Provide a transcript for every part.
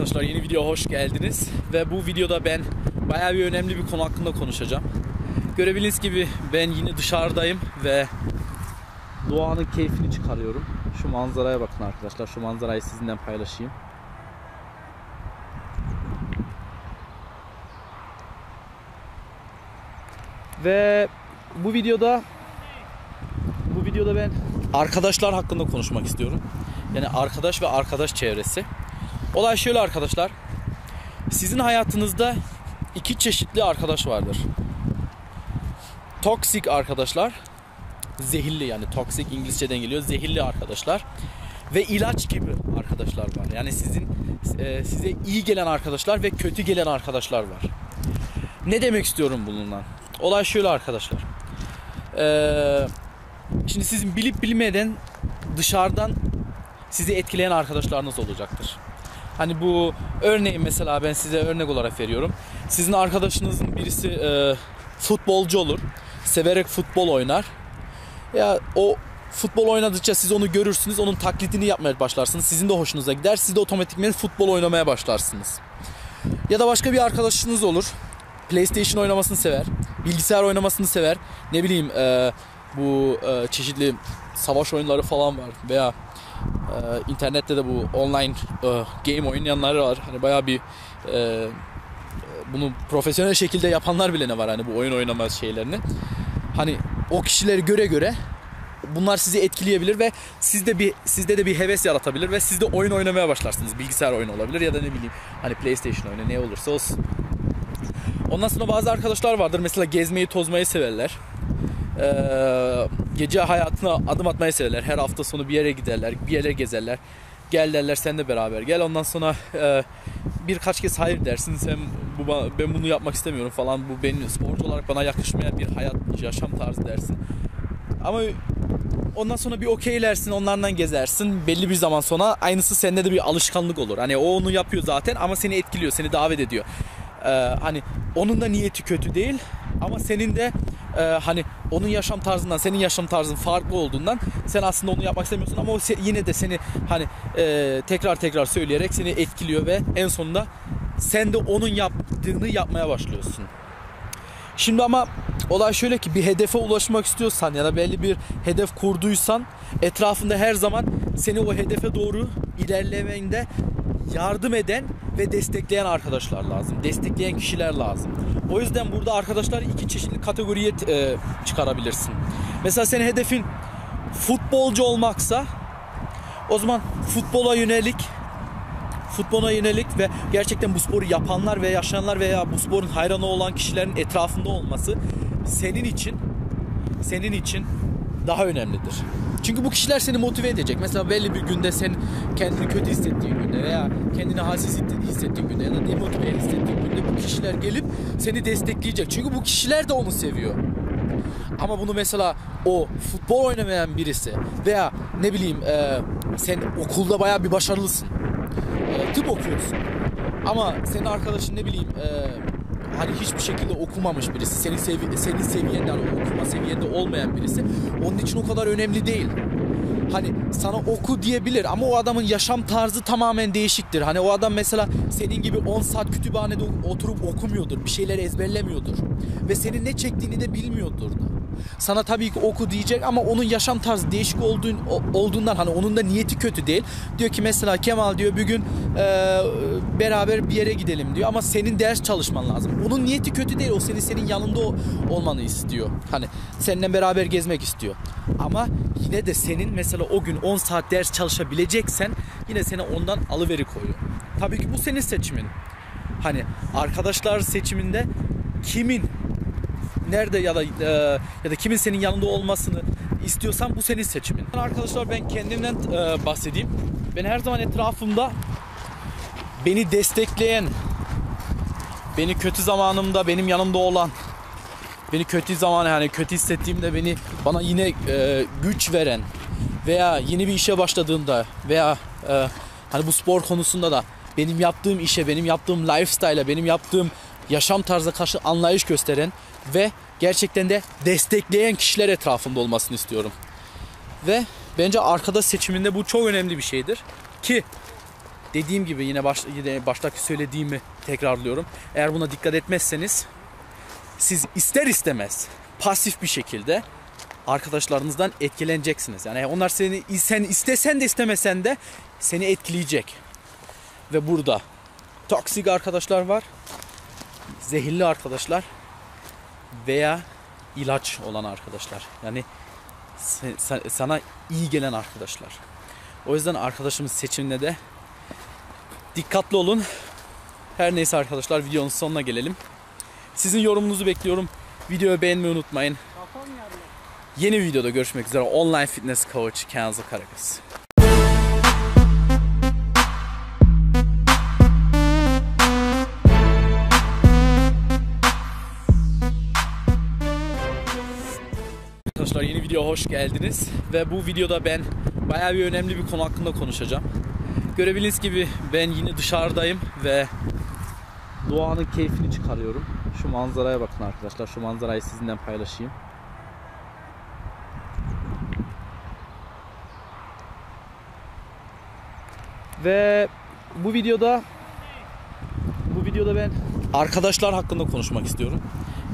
arkadaşlar yeni video hoş geldiniz ve bu videoda ben bayağı bir önemli bir konu hakkında konuşacağım. Görebildiğiniz gibi ben yine dışarıdayım ve doğanın keyfini çıkarıyorum. Şu manzaraya bakın arkadaşlar. Şu manzarayı sizinle paylaşayım. Ve bu videoda bu videoda ben arkadaşlar hakkında konuşmak istiyorum. Yani arkadaş ve arkadaş çevresi. Olay şöyle arkadaşlar. Sizin hayatınızda iki çeşitli arkadaş vardır. Toksik arkadaşlar. Zehirli yani toksik İngilizceden geliyor. Zehirli arkadaşlar. Ve ilaç gibi arkadaşlar var. Yani sizin e, size iyi gelen arkadaşlar ve kötü gelen arkadaşlar var. Ne demek istiyorum bununla? Olay şöyle arkadaşlar. Ee, şimdi sizin bilip bilmeden dışarıdan sizi etkileyen arkadaşlarınız olacaktır. Hani bu örneğin mesela ben size örnek olarak veriyorum. Sizin arkadaşınızın birisi e, futbolcu olur. Severek futbol oynar. Ya o futbol oynadıkça siz onu görürsünüz. Onun taklidini yapmaya başlarsınız. Sizin de hoşunuza gider. Siz de otomatikman futbol oynamaya başlarsınız. Ya da başka bir arkadaşınız olur. PlayStation oynamasını sever. Bilgisayar oynamasını sever. Ne bileyim e, bu e, çeşitli savaş oyunları falan var. Veya ee, internette de bu online e, game oynayanlar var. Hani bayağı bir e, bunu profesyonel şekilde yapanlar bile ne var hani bu oyun oynama şeylerini. Hani o kişileri göre göre bunlar sizi etkileyebilir ve sizde bir sizde de bir heves yaratabilir ve siz de oyun oynamaya başlarsınız. Bilgisayar oyunu olabilir ya da ne bileyim hani PlayStation oyunu ne olursa olsun. Ondan sonra bazı arkadaşlar vardır mesela gezmeyi tozmayı severler. Ee, gece hayatına adım atmayı severler. Her hafta sonu bir yere giderler, bir yere gezerler. Gel derler sen de beraber gel. Ondan sonra e, birkaç kez hayır dersin. Sen bu ben bunu yapmak istemiyorum falan. Bu benim sporcu olarak bana yakışmayan bir hayat yaşam tarzı dersin. Ama ondan sonra bir okeylersin, onlardan gezersin. Belli bir zaman sonra aynısı sende de bir alışkanlık olur. Hani o onu yapıyor zaten ama seni etkiliyor, seni davet ediyor. Ee, hani onun da niyeti kötü değil ama senin de e, hani onun yaşam tarzından senin yaşam tarzın farklı olduğundan sen aslında onu yapmak istemiyorsun ama o yine de seni hani e, tekrar tekrar söyleyerek seni etkiliyor ve en sonunda sen de onun yaptığını yapmaya başlıyorsun. Şimdi ama olay şöyle ki bir hedefe ulaşmak istiyorsan ya da belli bir hedef kurduysan etrafında her zaman seni o hedefe doğru ilerlemende yardım eden ve destekleyen arkadaşlar lazım. Destekleyen kişiler lazım. O yüzden burada arkadaşlar iki çeşitli kategoriye e, çıkarabilirsin. Mesela senin hedefin futbolcu olmaksa o zaman futbola yönelik futbola yönelik ve gerçekten bu sporu yapanlar ve yaşayanlar veya bu sporun hayranı olan kişilerin etrafında olması senin için senin için daha önemlidir. Çünkü bu kişiler seni motive edecek. Mesela belli bir günde sen kendini kötü hissettiğin günde veya kendini halsiz hissettiğin günde ya da demotive hissettiğin günde bu kişiler gelip seni destekleyecek. Çünkü bu kişiler de onu seviyor. Ama bunu mesela o futbol oynamayan birisi veya ne bileyim e, sen okulda baya bir başarılısın. E, tıp okuyorsun. Ama senin arkadaşın ne bileyim e, hani hiçbir şekilde okumamış birisi, senin sevi senin seviyende okuma seviyende olmayan birisi onun için o kadar önemli değil. Hani sana oku diyebilir ama o adamın yaşam tarzı tamamen değişiktir. Hani o adam mesela senin gibi 10 saat kütüphanede oturup okumuyordur, bir şeyleri ezberlemiyordur ve senin ne çektiğini de bilmiyordur. Sana tabii ki oku diyecek ama onun yaşam tarzı değişik olduğun, olduğundan hani onun da niyeti kötü değil. Diyor ki mesela Kemal diyor bir gün e, beraber bir yere gidelim diyor ama senin ders çalışman lazım. Onun niyeti kötü değil. O senin senin yanında olmanı istiyor. Hani seninle beraber gezmek istiyor. Ama yine de senin mesela o gün 10 saat ders çalışabileceksen yine seni ondan alıveri koyuyor. Tabii ki bu senin seçimin. Hani arkadaşlar seçiminde kimin nerede ya da e, ya da kimin senin yanında olmasını istiyorsan bu senin seçimin. Arkadaşlar ben kendimden e, bahsedeyim. Ben her zaman etrafımda beni destekleyen, beni kötü zamanımda benim yanımda olan, beni kötü zaman yani kötü hissettiğimde beni bana yine e, güç veren veya yeni bir işe başladığımda veya e, hani bu spor konusunda da benim yaptığım işe, benim yaptığım lifestyle'a, benim yaptığım yaşam tarzına karşı anlayış gösteren ve gerçekten de destekleyen kişiler etrafında olmasını istiyorum. Ve bence arkadaş seçiminde bu çok önemli bir şeydir. Ki dediğim gibi yine, baş, yine baştaki söylediğimi tekrarlıyorum. Eğer buna dikkat etmezseniz siz ister istemez pasif bir şekilde arkadaşlarınızdan etkileneceksiniz. Yani onlar seni sen istesen de istemesen de seni etkileyecek. Ve burada toksik arkadaşlar var. Zehirli arkadaşlar veya ilaç olan arkadaşlar. Yani sana iyi gelen arkadaşlar. O yüzden arkadaşımız seçiminde de dikkatli olun. Her neyse arkadaşlar videonun sonuna gelelim. Sizin yorumunuzu bekliyorum. Videoyu beğenmeyi unutmayın. Yeni videoda görüşmek üzere. Online Fitness Coach Kenzo Karagöz. Hoş geldiniz ve bu videoda ben bayağı bir önemli bir konu hakkında konuşacağım. Görebildiğiniz gibi ben yine dışarıdayım ve doğanın keyfini çıkarıyorum. Şu manzaraya bakın arkadaşlar. Şu manzarayı sizinle paylaşayım. Ve bu videoda bu videoda ben arkadaşlar hakkında konuşmak istiyorum.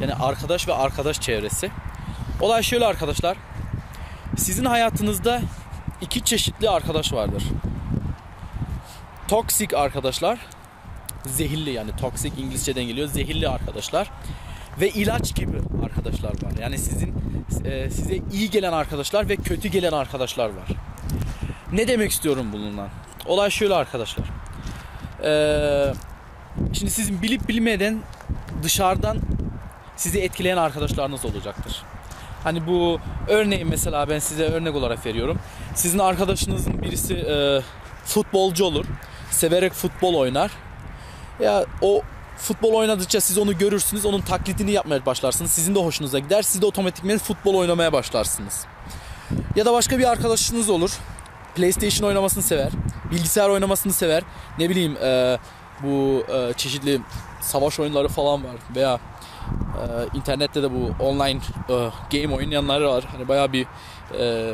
Yani arkadaş ve arkadaş çevresi. Olay şöyle arkadaşlar. Sizin hayatınızda iki çeşitli arkadaş vardır. Toksik arkadaşlar, zehirli yani toksik İngilizceden geliyor. Zehirli arkadaşlar ve ilaç gibi arkadaşlar var. Yani sizin e, size iyi gelen arkadaşlar ve kötü gelen arkadaşlar var. Ne demek istiyorum bununla? Olay şöyle arkadaşlar. Ee, şimdi sizin bilip bilmeden dışarıdan sizi etkileyen arkadaşlarınız olacaktır. Hani bu örneğin mesela ben size örnek olarak veriyorum. Sizin arkadaşınızın birisi e, futbolcu olur. Severek futbol oynar. Ya o futbol oynadıkça siz onu görürsünüz. Onun taklidini yapmaya başlarsınız. Sizin de hoşunuza gider. Siz de otomatikmen futbol oynamaya başlarsınız. Ya da başka bir arkadaşınız olur. PlayStation oynamasını sever. Bilgisayar oynamasını sever. Ne bileyim e, bu e, çeşitli savaş oyunları falan var. Veya ee, internette de bu online e, game oynayanlar var. Hani bayağı bir e,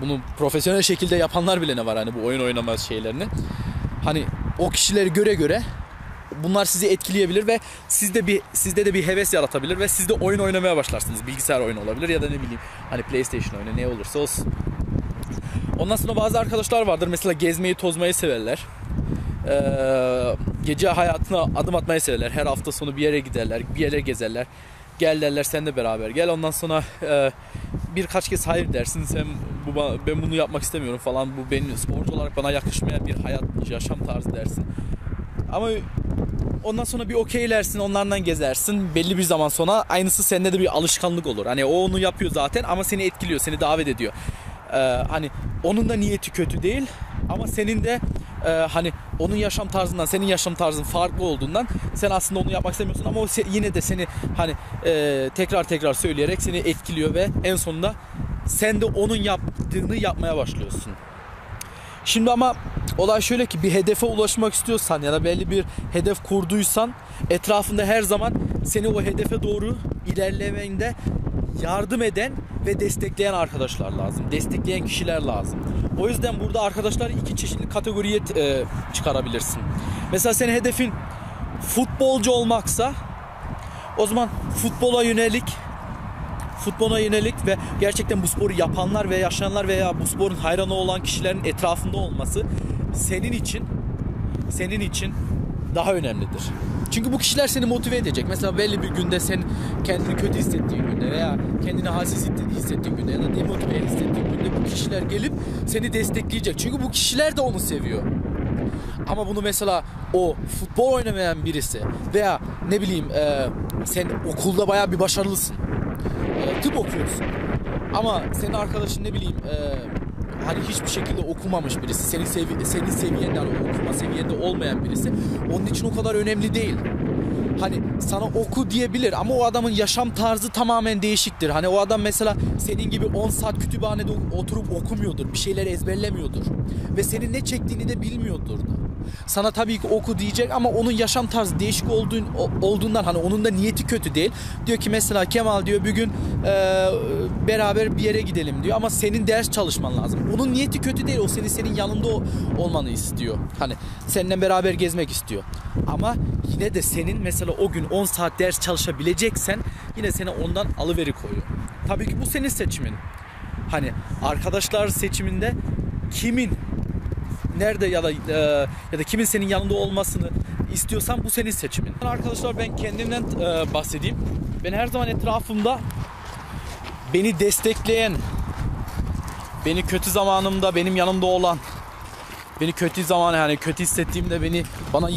bunu profesyonel şekilde yapanlar bile ne var hani bu oyun oynama şeylerini. Hani o kişileri göre göre bunlar sizi etkileyebilir ve sizde bir sizde de bir heves yaratabilir ve siz de oyun oynamaya başlarsınız. Bilgisayar oyunu olabilir ya da ne bileyim hani PlayStation oyunu ne olursa olsun. Ondan sonra bazı arkadaşlar vardır mesela gezmeyi tozmayı severler. Ee, gece hayatına adım atmayı severler. Her hafta sonu bir yere giderler, bir yere gezerler. Gel derler sen de beraber gel. Ondan sonra e, birkaç kez hayır dersin. Sen bu ben bunu yapmak istemiyorum falan. Bu benim sporcu olarak bana yakışmayan bir hayat, yaşam tarzı dersin. Ama ondan sonra bir okeylersin, onlardan gezersin. Belli bir zaman sonra aynısı sende de bir alışkanlık olur. Hani o onu yapıyor zaten ama seni etkiliyor, seni davet ediyor. Ee, hani onun da niyeti kötü değil ama senin de e, hani onun yaşam tarzından senin yaşam tarzın farklı olduğundan sen aslında onu yapmak istemiyorsun ama o yine de seni hani e, tekrar tekrar söyleyerek seni etkiliyor ve en sonunda sen de onun yaptığını yapmaya başlıyorsun. Şimdi ama olay şöyle ki bir hedefe ulaşmak istiyorsan ya da belli bir hedef kurduysan etrafında her zaman seni o hedefe doğru ilerlemende yardım eden ve destekleyen arkadaşlar lazım. Destekleyen kişiler lazım. O yüzden burada arkadaşlar iki çeşitli kategoriye e, çıkarabilirsin. Mesela senin hedefin futbolcu olmaksa o zaman futbola yönelik futbola yönelik ve gerçekten bu sporu yapanlar ve yaşayanlar veya bu sporun hayranı olan kişilerin etrafında olması senin için senin için daha önemlidir. Çünkü bu kişiler seni motive edecek. Mesela belli bir günde sen kendini kötü hissettiğin günde veya kendini halsiz hissettiğin günde ya da demotive hissettiğin günde bu kişiler gelip seni destekleyecek. Çünkü bu kişiler de onu seviyor. Ama bunu mesela o futbol oynamayan birisi veya ne bileyim e, sen okulda baya bir başarılısın. E, tıp okuyorsun. Ama senin arkadaşın ne bileyim e, hani hiçbir şekilde okumamış birisi, senin sevi senin seviyende hani okuma seviyende olmayan birisi onun için o kadar önemli değil. Hani sana oku diyebilir ama o adamın yaşam tarzı tamamen değişiktir. Hani o adam mesela senin gibi 10 saat kütüphanede oturup okumuyordur, bir şeyleri ezberlemiyordur ve senin ne çektiğini de bilmiyordur da. Sana tabii ki oku diyecek ama onun yaşam tarzı değişik olduğun, olduğundan hani onun da niyeti kötü değil. Diyor ki mesela Kemal diyor bir gün e, beraber bir yere gidelim diyor ama senin ders çalışman lazım. Onun niyeti kötü değil. O senin senin yanında olmanı istiyor. Hani seninle beraber gezmek istiyor. Ama yine de senin mesela o gün 10 saat ders çalışabileceksen yine seni ondan alıveri koyuyor. Tabii ki bu senin seçimin. Hani arkadaşlar seçiminde kimin nerede ya da e, ya da kimin senin yanında olmasını istiyorsan bu senin seçimin. Arkadaşlar ben kendimden e, bahsedeyim. Ben her zaman etrafımda beni destekleyen, beni kötü zamanımda benim yanımda olan, beni kötü zaman yani kötü hissettiğimde beni bana